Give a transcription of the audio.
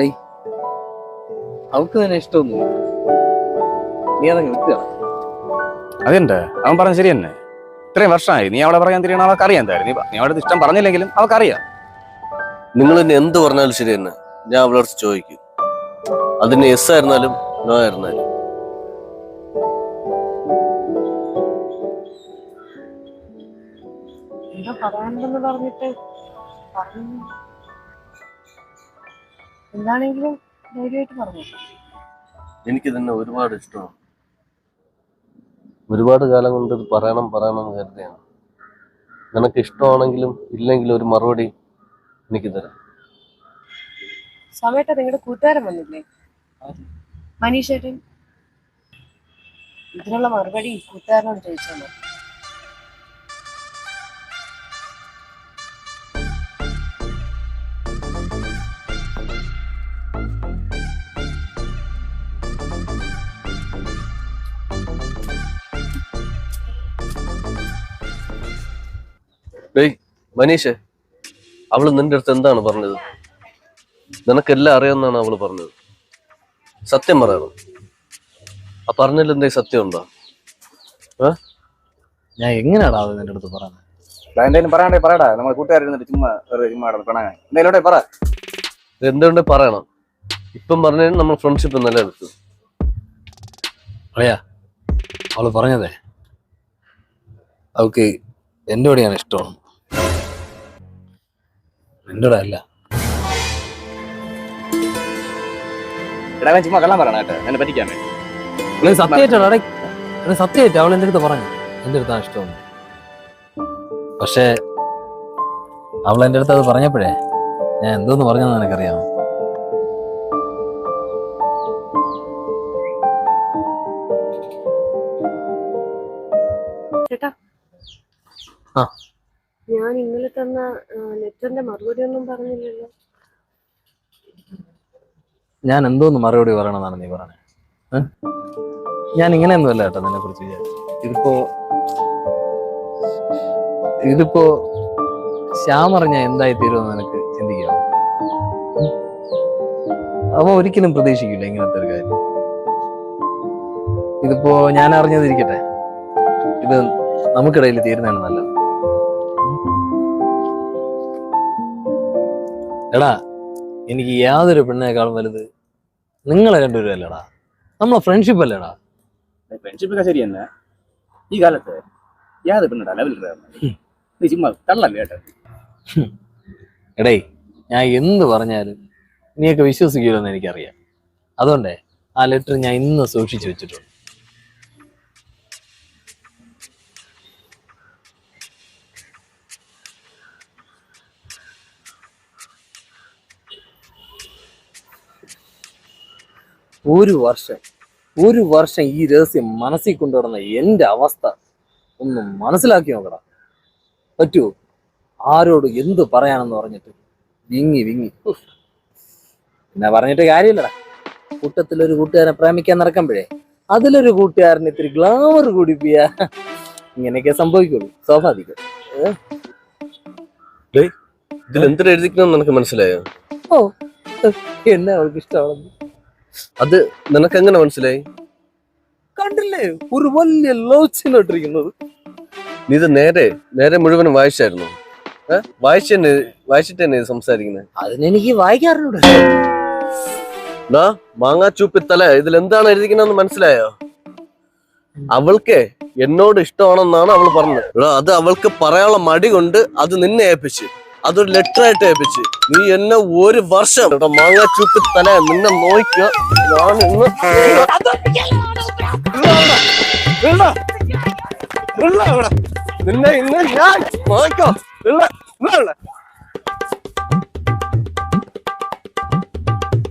ഡേയ് അവൾക്ക് തന്നെ ഇഷ്ടമൊന്നുമില്ല നീ അതങ്ങ് വിട്ടുക അതെന്താ? അവൻ പറഞ്ഞ ശരി തന്നെ. ഇത്രയും വർഷമായി. നീ അവളെ പറയാൻ തിരിയണ അവൾക്ക് അറിയാം എന്തായാലും. നീ നീ അവളുടെ ഇഷ്ടം പറഞ്ഞില്ലെങ്കിലും അവൾക്കറിയാം. നിങ്ങൾ എന്നെ എന്ത് പറഞ്ഞാലും ശരി തന്നെ. ഞാൻ അവളടുത്ത് ചോദിക്കും. അതിന് എസ് ആയിരുന്നാലും നോ ആയിരുന്നാലും. എന്താ പറയാനുണ്ടെന്ന് പറഞ്ഞിട്ട്? പറഞ്ഞു എന്താണെങ്കിലും ധൈര്യമായിട്ട് പറഞ്ഞു. എനിക്ക് തന്നെ ഒരുപാട് ഇഷ്ടമാണ്. ഒരുപാട് കാലം കൊണ്ട് ഇത് പറയണം പറയണം എന്ന് കരുതിയാണ്. നിനക്ക് ഇഷ്ടമാണെങ്കിലും ഇല്ലെങ്കിലും ഒരു മറുപടി എനിക്ക് തരാം. സമയത്ത് നിങ്ങളുടെ കൂട്ടുകാരൻ വന്നില്ലേ? മനീഷേട്ടൻ. ഇതിനുള്ള മറുപടി കൂട്ടുകാരനോട് ചോദിച്ചോളൂ ഡേയ് മനീഷേ അവൾ നിന്റെ അടുത്ത് എന്താണ് പറഞ്ഞത്? നിനക്കെല്ലാം അറിയാമെന്നാണ് അവൾ പറഞ്ഞത്. സത്യം പറയണം. ആ പറഞ്ഞതിൽ എന്തെങ്കിലും സത്യം ഉണ്ടോ ഞാൻ എങ്ങനെയാടാ അത് നിന്റെ അടുത്ത് പറയുന്നത് എന്തായാലും പറയാണ്ടേ പറയടാ. നമ്മൾ കൂട്ടുകാരിരുന്നിട്ട് ചുമ്മാ വെറുതെ ചുമ്മാ കിടന്ന് പിണങ്ങാൻ. എന്തായാലും പറ. എന്തുകൊണ്ട് പറയണം? ഇപ്പം പറഞ്ഞതിന് നമ്മൾ ഫ്രണ്ട്ഷിപ്പ് നിലനിർത്തും അറിയാ അവൾ പറഞ്ഞതേ? അവൾക്ക് എന്റെ കൂടെയാണ് ഇഷ്ടമാണ് നിന്റെ കൂടെ അല്ല? എടാ ചുമ്മാ കള്ളം പറയണ കേട്ടോ. എന്നെ പറ്റിക്കാൻ വേണ്ടി. സത്യമായിട്ടാണ്. സത്യമായിട്ട് അവൾ എന്റെ അടുത്ത് പറഞ്ഞു. എന്റെ അടുത്താണ് ഇഷ്ടമെന്ന്. പക്ഷേ അവൾ എന്റെ അടുത്ത് അത് പറഞ്ഞപ്പോഴേ ഞാൻ എന്തോന്ന് പറഞ്ഞെന്ന് എനിക്കറിയാം ചേട്ടാ. ആ. ഞാൻ ഇന്നലെ തന്ന ലെറ്ററിന്റെ മറുപടി ഒന്നും പറഞ്ഞില്ലല്ലോ. ഞാൻ എന്തോന്ന് മറുപടി പറയണമെന്നാണ് നീ പറഞ്ഞത് ഞാൻ ഇങ്ങനെയൊന്നുമല്ല കേട്ടോ നിന്നെ കുറിച്ച് ഇതിപ്പോ ഇതിപ്പോ ശ്യാം അറിഞ്ഞ എന്തായി തീരുമെന്ന് നിനക്ക് ചിന്തിക്കാമോ ഉം? അവ ഒരിക്കലും പ്രതീക്ഷിക്കില്ല ഇങ്ങനത്തെ ഒരു കാര്യം. ഇതിപ്പോ ഞാൻ അറിഞ്ഞതിരിക്കട്ടെ. ഇത് നമുക്കിടയിൽ തീരുന്നതാണ് നല്ലത്. എടാ എനിക്ക് യാതൊരു പെണ്ണേക്കാളും വലുത് നിങ്ങളെ രണ്ടുപേരും അല്ലടാ. നമ്മളെ ഫ്രണ്ട്ഷിപ്പ് അല്ലേടാ. ഫ്രണ്ട്ഷിപ്പ് ഒക്കെ ശരി തന്നെ ഈ കാലത്ത് യാതൊരു പെണ്ണടാ ലെവലിൽ ചുമ്മാ കള്ളല്ലേ കേട്ടോ? എടേ ഞാൻ എന്ത് പറഞ്ഞാലും നീയൊക്കെ വിശ്വസിക്കുമല്ലോ എനിക്കറിയാം. അതുകൊണ്ടേ ആ ലെറ്റർ ഞാൻ ഇന്ന് സൂക്ഷിച്ചു വെച്ചിട്ടുണ്ട്. ഒരു വർഷം ഒരു വർഷം ഈ രഹസ്യം മനസ്സിൽ കൊണ്ടുവരുന്ന എന്റെ അവസ്ഥ ഒന്ന് മനസ്സിലാക്കി നോക്കടാ. പറ്റുമോ ആരോട് എന്ത് പറയാനെന്ന് പറഞ്ഞിട്ട് വിങ്ങി വിങ്ങി. പിന്നെ പറഞ്ഞിട്ട് കാര്യമില്ലടാ. കൂട്ടത്തിലൊരു കൂട്ടുകാരനെ പ്രേമിക്കാൻ നടക്കുമ്പോഴേ അതിലൊരു കൂട്ടുകാരന് ഇത്തിരി ഗ്ലാമർ കൂടിപ്പിയ ഇങ്ങനെയൊക്കെ സംഭവിക്കുള്ളൂ സ്വാഭാവികം. ഇതിൽ എന്തിനാ എഴുതിക്കണം നിനക്ക് മനസ്സിലായോ? ഓ എന്നെ അവൾക്ക് ഇഷ്ടമാണെന്ന് അത് നിനക്ക് എങ്ങനെ മനസ്സിലായി? കണ്ടില്ലേ? ഒരു വലിയ ലോച്ചിനോട്ടിരിക്കുന്നത് നീ ഇത് നേരെ നേരെ മുഴുവനും വായിച്ചായിരുന്നു? ഏഹ് വായിച്ചു തന്നെ വായിച്ചിട്ട് തന്നെ സംസാരിക്കുന്നത് അതിനെനിക്ക് വായിക്കാറില്ല മാങ്ങാച്ചൂപ്പി മാങ്ങാച്ചൂപ്പിത്തല ഇതിൽ എന്താണ് എഴുതിക്കണെന്ന് മനസ്സിലായോ? അവൾക്ക് എന്നോട് ഇഷ്ടമാണെന്നാണ് അവൾ പറഞ്ഞത്. എടാ അത് അവൾക്ക് പറയാനുള്ള മടി കൊണ്ട് അത് നിന്നെ ഏൽപ്പിച്ച്. അതൊരു ലെറ്റർ ആയിട്ട് ഏൽപ്പിച്ച്. നീ എന്നെ ഒരു വർഷം മാങ്ങ ചൂപ്പ് തല നിന്നെ നോക്കുക ഞാൻ ഇന്ന് നിന്നെ ഇന്ന് ഞാൻ നോക്കോ.